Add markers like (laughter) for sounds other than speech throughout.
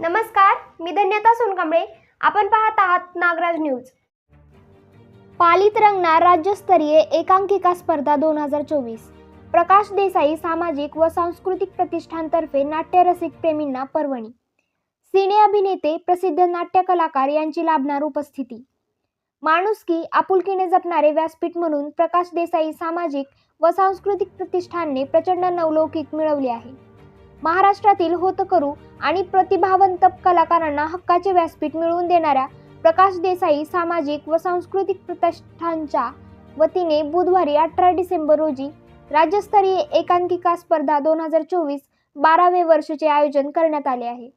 नमस्कार मी धन्यता सोनकांबळे. आपण पाहत आहात नागराज न्यूज. पालित रंगणार राज्यस्तरीय एकांकिका स्पर्धा दोन हजार चोवीस. प्रकाश देसाई सामाजिक व सांस्कृतिक प्रतिष्ठानतर्फे नाट्यरसिक प्रेमींना पर्वणी. सिने अभिनेते प्रसिद्ध नाट्य कलाकार यांची लाभणार उपस्थिती. माणुसकी आपुलकीने जपणारे व्यासपीठ म्हणून प्रकाश देसाई सामाजिक व सांस्कृतिक प्रतिष्ठानने प्रचंड नवलौकिक मिळवले आहे. महाराष्ट्रातील होतकरू आणि प्रतिभावंत कलाकारांना हक्काचे व्यासपीठ मिळवून देणाऱ्या प्रकाश देसाई सामाजिक व सांस्कृतिक प्रतिष्ठानच्या वतीने बुधवारी अठरा डिसेंबर रोजी राज्यस्तरीय एकांकिका स्पर्धा दोन हजार चोवीस बारावे वर्षाचे आयोजन करण्यात आले आहे.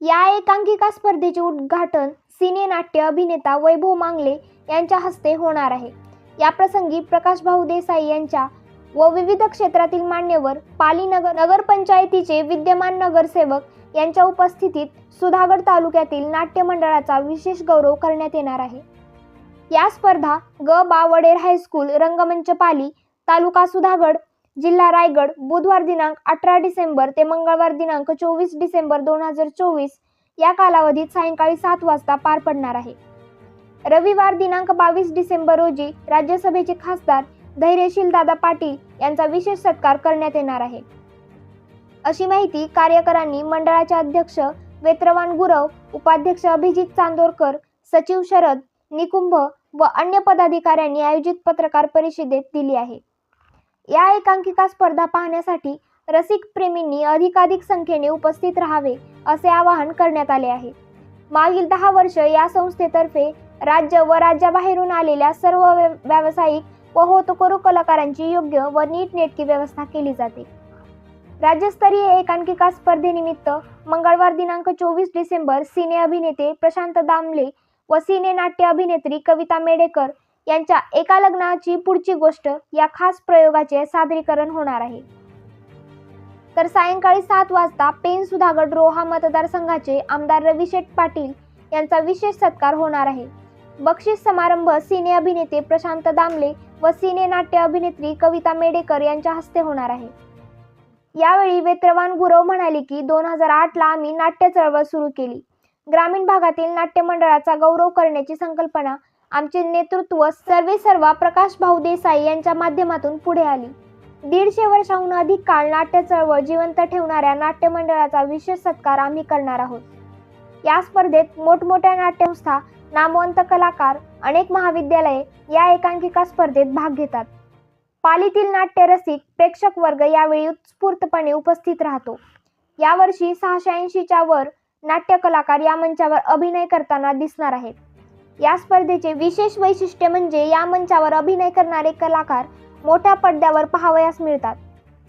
या एकांकिका स्पर्धेचे उद्घाटन सिने नाट्य अभिनेता वैभव मांगले यांच्या हस्ते होणार आहे. या प्रसंगी प्रकाश भाऊ देसाई यांच्या व विविध क्षेत्रातील मान्यवर पाली नगर नगरपंचायतीचे विद्यमान नगरसेवक यांच्या उपस्थितीत सुधागड तालुक्यातील नाट्य मंडळाचा विशेष गौरव करण्यात येणार आहे. या स्पर्धा ग बावडेर हायस्कूल रंगमंच पाली तालुका सुधागड जिल्हा रायगड बुधवार दिनांक अठरा डिसेंबर ते मंगळवार दिनांक चोवीस डिसेंबर दोन हजार चोवीस या कालावधीत सायंकाळी सात वाजता पार पडणार आहे. रविवार दिनांक बावीस डिसेंबर रोजी राज्यसभेचे खासदार धैर्यशील दादा पाटील यांचा विशेष सत्कार करण्यात येणार आहे. अशी माहिती कार्यकरांनी मंडळाचे अध्यक्ष वेत्रवान गुरव उपाध्यक्ष अभिजित चांदोरकर सचिव शरद निकुंभ व अन्य पदाधिकाऱ्यांनी आयोजित पत्रकार परिषदेत दिली आहे. या एकांकिका स्पर्धा पाहण्यासाठी रसिक प्रेमींनी अधिकाधिक संख्येने उपस्थित राहावे असे आवाहन करण्यात आले आहे. मागील दहा वर्ष या संस्थेतर्फे राज्य व राज्याबाहेरून आलेल्या सर्व व्य- व्यावसायिक व होतकरू कलाकारांची योग्य व नीटनेटकी व्यवस्था केली जाते. राज्यस्तरीय एकांकिका स्पर्धेनिमित्त मंगळवार दिनांक चोवीस डिसेंबर सिने अभिनेते प्रशांत दामले व सिने नाट्य अभिनेत्री कविता मेडेकर यांच्या एका लग्नाची पुढची गोष्ट या खास प्रयोगाचे सादरीकरण होणार आहे. तर सायंकाळी सात वाजता पेन सुधागड रोहा मतदारसंघाचे आमदार रवी शेठ पाटील यांचा विशेष सत्कार होणार आहे. बक्षीस समारंभ सिने अभिनेते प्रशांत दामले व सिने नाट्य अभिनेत्री कविता मेडेकर यांच्या हस्ते होणार आहे. यावेळी वेत्रवान गुरव म्हणाले की दोन हजार आठला आम्ही नाट्य चळवळ सुरू केली. ग्रामीण भागातील नाट्य मंडळाचा गौरव करण्याची संकल्पना आमचे नेतृत्व सर्वे सर्वा प्रकाश भाऊ देसाई यांच्या माध्यमातून पुढे आली. दीडशे वर्षाहून अधिक काळ नाट्य चळवळ जिवंत ठेवणाऱ्या नाट्य मंडळाचा विशेष सत्कार आम्ही करणार आहोत. या स्पर्धेत मोठमोठ्या नाट्यसंस्था नामवंत कलाकार अनेक महाविद्यालये या एकांकिका स्पर्धेत भाग घेतात. पालीतील नाट्यरसिक प्रेक्षक वर्ग यावेळी उत्स्फूर्तपणे उपस्थित राहतो. यावर्षी सहाशे ऐंशीच्या वर नाट्य कलाकार या मंचावर अभिनय करताना दिसणार आहेत. या स्पर्धेचे विशेष वैशिष्ट्य म्हणजे या मंचावर अभिनय करणारे कलाकार मोठ्या पडद्यावर पाहावयास मिळतात.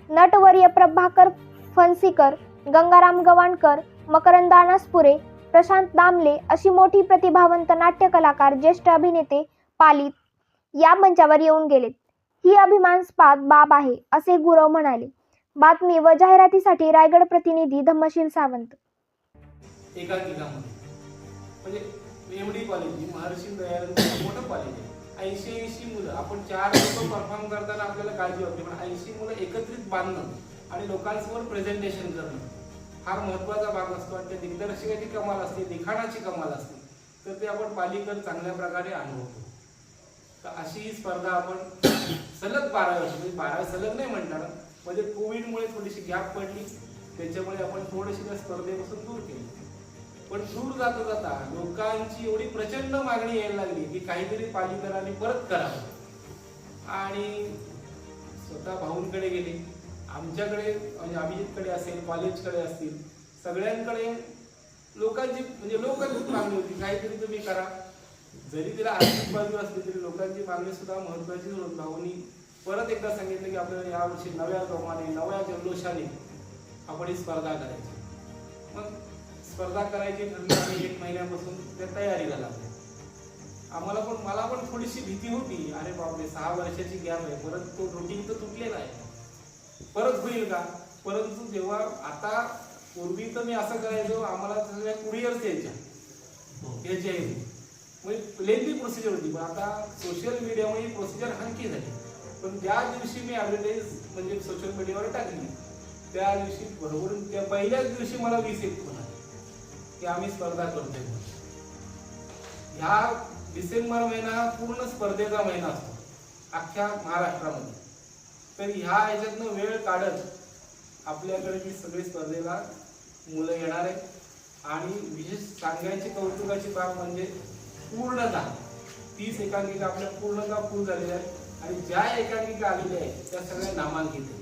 नटवर्य प्रभाकर फणसीकर गंगाराम गवाणकर मकरंद अनासपुरे प्रशांत दामले अशी मोठी प्रतिभावंत नाट्य कलाकार ज्येष्ठ अभिनेते पालित या मंचावर येऊन गेलेत. ही अभिमानस्पद बाब आहे असे गुरव म्हणाले. बातमी व जाहिरातीसाठी रायगड प्रतिनिधी धम्मशील सावंत. एकांकिकामध्ये म्हणजे एवढी कॉलेज ही महर्षी दयानंद (coughs) मोठं कॉलेज आहे. ऐंशी ऐंशी मुलं. आपण चार लोक परफॉर्म करताना आपल्याला काळजी वाटते पण ऐंशी मुलं एकत्रित बांधणं आणि लोकांसमोर प्रेझेंटेशन करणं फार महत्त्वाचा भाग असतो आणि त्या दिग्दर्शकाची कमाल असते लिखाणाची कमाल असते. तर ते आपण पालिकर चांगल्या प्रकारे अनुभवतो. तर अशी ही स्पर्धा आपण सलग बारा वर्ष म्हणजे बारा सलग नाही म्हणणार म्हणजे कोविडमुळे थोडीशी गॅप पडली. त्याच्यामुळे आपण थोडीशी त्या स्पर्धेपासून दूर केली. पण दूर जाता जाता लोकांची एवढी प्रचंड मागणी यायला लागली की काहीतरी पालिकरांनी परत करावं. आणि स्वतः भाऊंकडे गेले. आमच्याकडे म्हणजे अभिजितकडे असेल कॉलेजकडे असतील सगळ्यांकडे लोकांची म्हणजे लोकांची मागणी होती काहीतरी तुम्ही करा. जरी तिला आर्थिक बाजू असली तरी लोकांची मागणी सुद्धा महत्वाची होत. भाऊनी परत एकदा सांगितलं की आपल्याला यावर्षी नव्या जोमाने नव्या जल्लोषाने आपण ही स्पर्धा करायची. मग स्पर्धा करायची ठरली आम्ही एक महिन्यापासून त्या तयारीला झाला आम्हाला पण मला पण थोडीशी भीती होती. अरे बापरे सहा वर्षाची गॅप आहे. परत तो रुटीन तर तुटलेला आहे. परत होईल का? परंतु जेव्हा आता पूर्वी तर मी असं करायचो आम्हाला सगळ्या कुरिअर्स यायच्या. यायच्या म्हणजे लेंदी प्रोसिजर होती पण आता सोशल मीडियामुळे ही प्रोसिजर हलकी झाली. पण ज्या दिवशी मी ॲडव्हर्टाईज म्हणजे सोशल मीडियावर टाकली त्या दिवशी बरोबर त्या पहिल्याच दिवशी मला वीस एक फोन आले. की आम्ही स्पर्धा करतोय ह्या डिसेंबर महिना पूर्ण स्पर्धेचा महिना असतो. अख्ख्या महाराष्ट्रामध्ये. तर ह्या ह्याच्यातनं वेळ काढत आपल्याकडे ही सगळी स्पर्धेला मुलं येणार आहेत. आणि विशेष सांगायची कौतुकाची बाब म्हणजे पूर्णतः. तीस एकांकिका आपल्या पूर्णता पूर्ण झालेल्या आहेत. आणि ज्या एकांकिका आलेल्या आहेत त्या सगळ्या नामांकित आहेत.